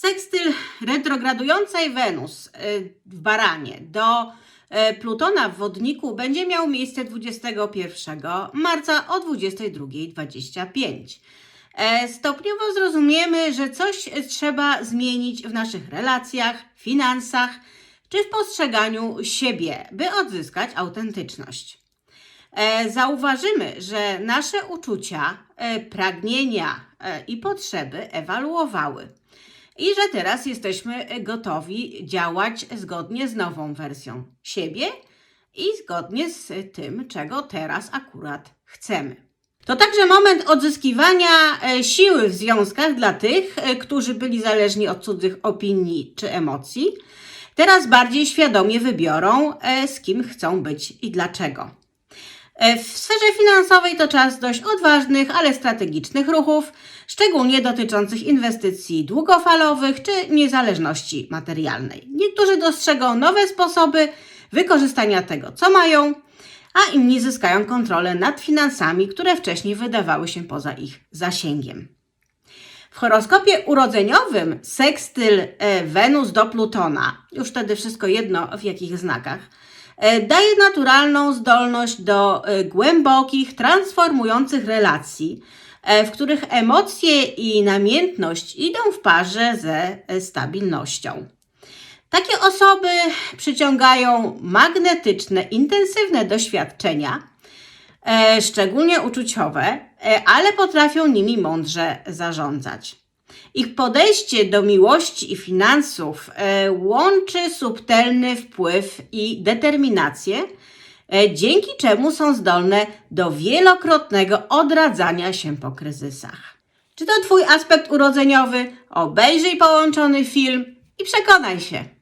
Sekstyl retrogradującej Wenus y, w Baranie do y, Plutona w Wodniku będzie miał miejsce 21 marca o 22.25. E, Stopniowo zrozumiemy, że coś trzeba zmienić w naszych relacjach, finansach czy w postrzeganiu siebie, by odzyskać autentyczność. E, Zauważymy, że nasze uczucia, e, pragnienia i potrzeby ewaluowały i że teraz jesteśmy gotowi działać zgodnie z nową wersją siebie i zgodnie z tym, czego teraz akurat chcemy. To także moment odzyskiwania e, siły w związkach dla tych, e, którzy byli zależni od cudzych opinii czy emocji. Teraz bardziej świadomie wybiorą, e, z kim chcą być i dlaczego. E, W sferze finansowej to czas dość odważnych, ale strategicznych ruchów, szczególnie dotyczących inwestycji długofalowych czy niezależności materialnej. Niektórzy dostrzegą nowe sposoby wykorzystania tego, co mają, a inni zyskają kontrolę nad finansami, które wcześniej wydawały się poza ich zasięgiem. W horoskopie urodzeniowym sekstyl e, Wenus do Plutona, już wtedy wszystko jedno w jakich znakach, daje naturalną zdolność do e, głębokich, transformujących relacji, e, w których emocje i namiętność idą w parze ze e, stabilnością. Takie osoby przyciągają magnetyczne, intensywne doświadczenia, e, szczególnie uczuciowe, e, ale potrafią nimi mądrze zarządzać. Ich podejście do miłości i finansów e, łączy subtelny wpływ i determinację, e, dzięki czemu są zdolne do wielokrotnego odradzania się po kryzysach. Czy to Twój aspekt urodzeniowy? Obejrzyj połączony film i przekonaj się.